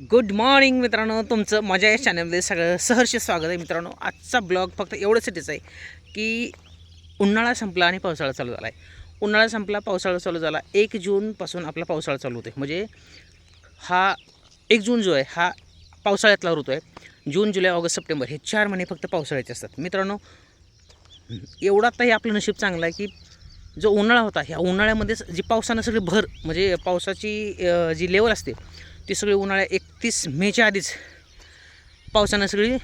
Good morning मित्रांनो. तुमचं माझ्या या चॅनलमध्ये सगळं सहर्ष स्वागत आहे मित्रांनो. आजचा ब्लॉग फक्त एवढ्यासाठीच आहे की उन्हाळा संपला आणि पावसाळा चालू झाला आहे उन्हाळा संपला पावसाळा चालू झाला. एक जूनपासून आपला पावसाळा चालू होते म्हणजे हा एक जून जो आहे हा पावसाळ्यातला ऋतू आहे. जून जुलै ऑगस्ट सप्टेंबर हे चार महिने फक्त पावसाळ्याचे असतात. मित्रांनो एवढा आता हे आपलं नशीब चांगलं आहे की जो उन्हाळा होता ह्या उन्हाळ्यामध्येच जी पावसानं सगळी भर म्हणजे पावसाची जी लेवल असते ती सगळी उन्हाळ्या एकतीस मेच्या आधीच पावसानं सगळी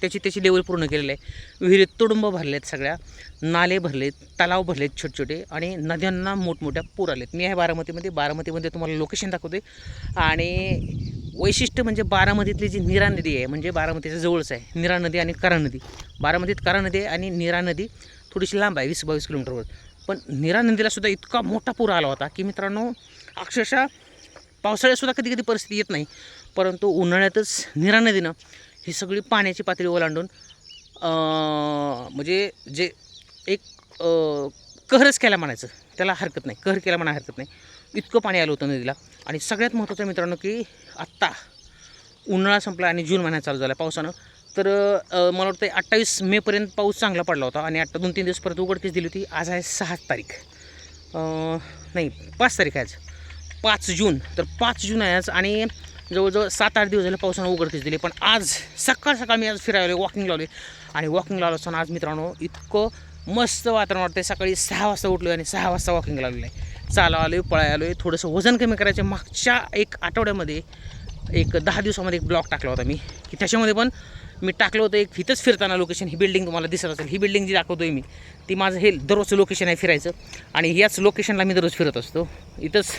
त्याची त्याची लेवल पूर्ण केलेली आहे. विहिरीत तुडुंब भरलेत सगळ्या नाले भरलेत तलाव भरलेत छोटे छोटे आणि नद्यांना मोठमोठ्या पूर आलेत. मी आहे बारामतीमध्ये बारामतीमध्ये तुम्हाला लोकेशन दाखवते आणि वैशिष्ट्य म्हणजे बारामतीतली जी निरा नदी आहे म्हणजे बारामतीच्या जवळच आहे निरा नदी आणि करा नदी. बारामतीत करा नदी आहे आणि निरा नदी थोडीशी लांब आहे वीस बावीस किलोमीटरवर. पण निरा नदीला सुद्धा इतका मोठा पूर आला होता की मित्रांनो अक्षरशः पावसाळ्यातसुद्धा कधी कधी परिस्थिती येत नाही. परंतु उन्हाळ्यातच नीरा नदीनं ही सगळी पाण्याची पातळी ओलांडून म्हणजे जे एक कहरच केला म्हणायचं त्याला हरकत नाही. कहर केला म्हणा हरकत नाही. इतकं पाणी आलं होतं नदीला. आणि सगळ्यात महत्त्वाचं मित्रांनो की आत्ता उन्हाळा संपला आणि जून महिन्यात चालू झाला पावसानं तर मला वाटतं अठ्ठावीस मेपर्यंत पाऊस चांगला पडला होता आणि आत्ता दोन तीन दिवस परत उघडकीच दिली होती. आज आहे सहा तारीख. नाही पाच तारीख आहे आज. पाच जून. तर पाच जून आहे आज आणि जवळजवळ सात आठ दिवस झाले पावसानं उघडकीच दिली. पण आज सकाळ सकाळ मी आज फिरायला वॉकिंग लावले आणि वॉकिंग लावलं असताना आज मित्रांनो इतकं मस्त वातावरण वाटतं सकाळी सहा वाजता उठलो आणि सहा वाजता वॉकिंग लावलेलं आहे चाला आलो आहे पळाय आलो आहे थोडंसं वजन कमी करायचं मागच्या एक आठवड्यामध्ये एक दहा दिवसामध्ये एक ब्लॉग टाकला होता मी की त्याच्यामध्ये पण मी टाकलं होतं एक इथंच फिरताना लोकेशन ही बिल्डिंग तुम्हाला दिसत असेल. ही बिल्डिंग जी दाखवतो आहे मी ती माझं हे दररोजचं लोकेशन आहे फिरायचं. आणि याच लोकेशनला मी दररोज फिरत असतो. इथंच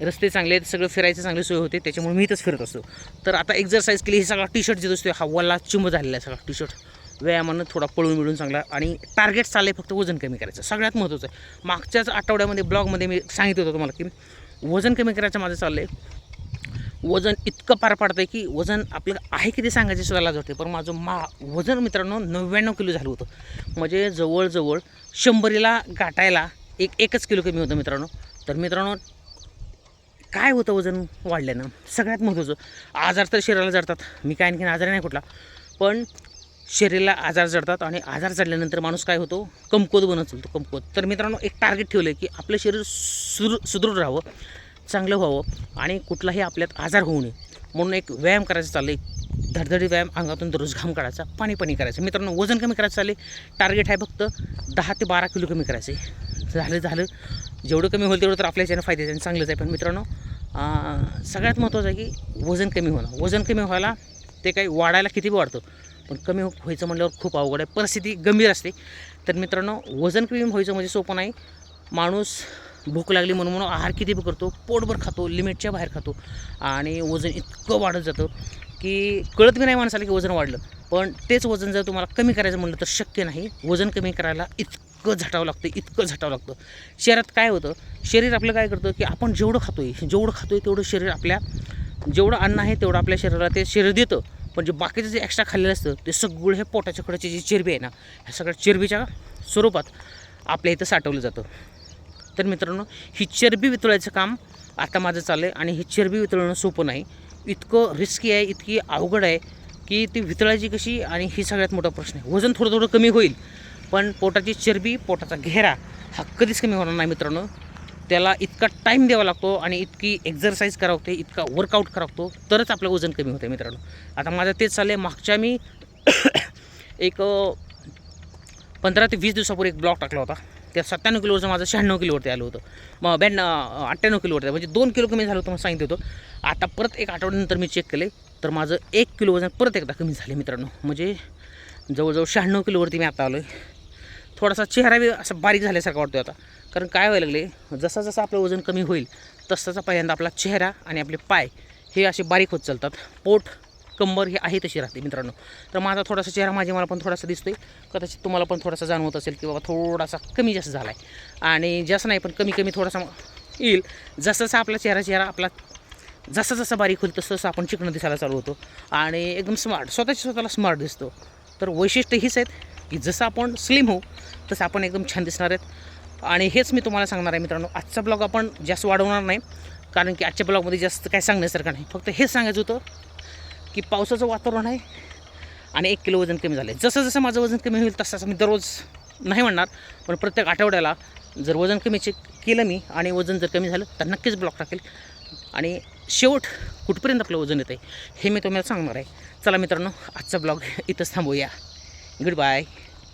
रस्ते चांगले आहेत सगळं फिरायचं चांगली सोय होते त्याच्यामुळे मी इथंच फिरत असतो. तर आता एक्झरसाईज केली ही सगळा टी शर्ट जे असतो हा वल्ला चिंब झालेला आहे सगळा टी शर्ट व्यायामानं थोडा पळून मिळून चांगला आणि टार्गेट चाललं आहे फक्त वजन कमी करायचं सगळ्यात महत्त्वाचं आहे. मागच्याच आठवड्यामध्ये ब्लॉगमध्ये मी सांगितलं होतं तुम्हाला की वजन कमी करायचं माझं चाललं आहे वजन इतकं पार पाडतं आहे की वजन आपलं आहे किती सांगायची सुद्धा लाज वाटते पण माझं मा वजन मित्रांनो नव्याण्णव किलो झालं होतं. म्हणजे जवळजवळ शंभरीला गाठायला एक एकच किलो कमी होतं मित्रांनो. तर मित्रांनो काय होतं वजन वाढल्यानं सगळ्यात महत्त्वाचं आजार तर शरीराला जडतात. मी काय आणखीन आजार नाही कुठला. पण शरीराला आजार जडतात आणि आजार जडल्यानंतर माणूस काय होतो? कमकुवत बनत चालतो कमकुवत. तर मित्रांनो एक टार्गेट ठेवलं आहे की आपलं शरीर सुदृ सुदृढ राहावं चांगलं व्हावं आणि कुठलाही आपल्यात आजार होऊ नये. म्हणून एक व्यायाम करायचं चाललं आहे धडधडी व्यायाम अंगातून दररोज घाम काढायचा पाणी पाणी करायचं. मित्रांनो वजन कमी करायचं चालले टार्गेट आहे फक्त दहा ते बारा किलो कमी करायचं आहे झालं झालं. जेवढं कमी होईल तेवढं तर आपल्या याच्यानं फायद्याचं आणि चांगलंच आहे. पण मित्रांनो सगळ्यात महत्त्वाचं आहे की वजन कमी होणं. वजन कमी व्हायला ते काही वाढायला किती वाढतं पण कमी व्हायचं म्हटल्यावर खूप अवघड आहे. परिस्थिती गंभीर असते. तर मित्रांनो वजन कमी व्हायचं म्हणजे सोपं नाही. माणूस भूक लागली म्हणून म्हणून आहार किती करतो पोटभर खातो लिमिटच्या बाहेर खातो. आणि वजन इतकं वाढत जातं की कळत बी नाही माणसाला की वजन वाढलं. पण तेच वजन जर तुम्हाला कमी करायचं म्हणलं तर शक्य नाही. वजन कमी करायला इतकं झटावं लागतं इतकं झटावं लागतं. शरीरात काय होतं शरीर आपलं काय करतं की आपण जेवढं खातोय जेवढं खातोय तेवढं शरीर आपल्या जेवढं अन्न आहे तेवढं आपल्या शरीराला ते शरीर देतं. पण जे बाकीचं जे एक्स्ट्रा खाल्लेलं असतं ते सगळं हे पोटाच्या कडेची जी चरबी आहे ना ह्या सगळ्या चरबीच्या स्वरूपात आपल्या इथं साठवलं जातं. तर मित्रांनो ही चरबी वितळायचं काम आता माझं चाललं आहे आणि ही चरबी वितळणं सोपं नाही. इतकं रिस्की आहे इतकी अवघड आहे की ती वितळायची कशी आणि ही सगळ्यात मोठा प्रश्न आहे. वजन थोडं थोडं कमी होईल. पण पोटाची चरबी पोटाचा घेरा हा कधीच कमी होणार नाही मित्रांनो. त्याला इतका टाईम द्यावा लागतो आणि इतकी एक्झरसाईज करावं लागते इतका वर्कआउट करावं लागतो तरच आपलं वजन कमी होतं मित्रांनो. आता माझं तेच चाललं आहे मागच्या मी एक पंधरा ते वीस दिवसापूर्वी एक ब्लॉग टाकला होता. त्या सत्त्याण्णव किलोवरचं माझं शहाण्णव किलोवरती आलं होतं. मग ब्याण्णव अठ्ठ्याण्णव किलोवरती म्हणजे दोन किलो कमी झालं होतं मला सांगितलं होतं. आता परत एक आठवड्यानंतर मी चेक केले तर माझं एक किलो वजन परत एकदा कमी झाले मित्रांनो. म्हणजे जवळजवळ शहाण्णव किलोवरती मी आता आलो आहे थोडासा चेहरा बी असं बारीक झाल्यासारखा वाटतो आता. कारण काय व्हायला लागले जसं जसं आपलं वजन कमी होईल तसं पहिल्यांदा आपला चेहरा आणि आपले पाय हे असे बारीक होत चालतात. पोट कंबर हे आहे तशी राहते मित्रांनो. तर माझा थोडासा चेहरा माझे मला पण थोडासा दिसतोय. कदाचित तुम्हाला पण थोडासा जाणवत असेल की बाबा थोडासा कमी जास्त झाला आहे आणि जास्त नाही पण कमी कमी थोडासा येईल. जसं जसं आपला चेहरा चेहरा आपला जसं जसं बारीक होईल तसं तसं आपण चिकणं दिसायला चालू होतो. आणि एकदम स्मार्ट स्वतःच्या स्वतःला स्मार्ट दिसतो. तर वैशिष्ट्य हीच आहेत की जसं आपण स्लिम होऊ तसं आपण एकदम छान दिसणार आहेत. आणि हेच मी तुम्हाला सांगणार आहे मित्रांनो आजचा ब्लॉग आपण जास्त वाढवणार नाही कारण की आजच्या ब्लॉगमध्ये जास्त काय सांगण्यासारखं नाही. फक्त हेच सांगायचं होतं की पावसाचं वातावरण आहे आणि एक किलो वजन कमी झालं आहे जसं जसं माझं वजन कमी होईल तसं मी दररोज नाही म्हणणार पण प्रत्येक आठवड्याला जर वजन कमीचे केलं मी आणि वजन जर कमी झालं तर नक्कीच ब्लॉक टाकेल. आणि शेवट कुठपर्यंत आपलं वजन येतं आहे हे मी तुम्हाला सांगणार आहे. चला मित्रांनो आजचा ब्लॉग इथंच थांबूया. Good bye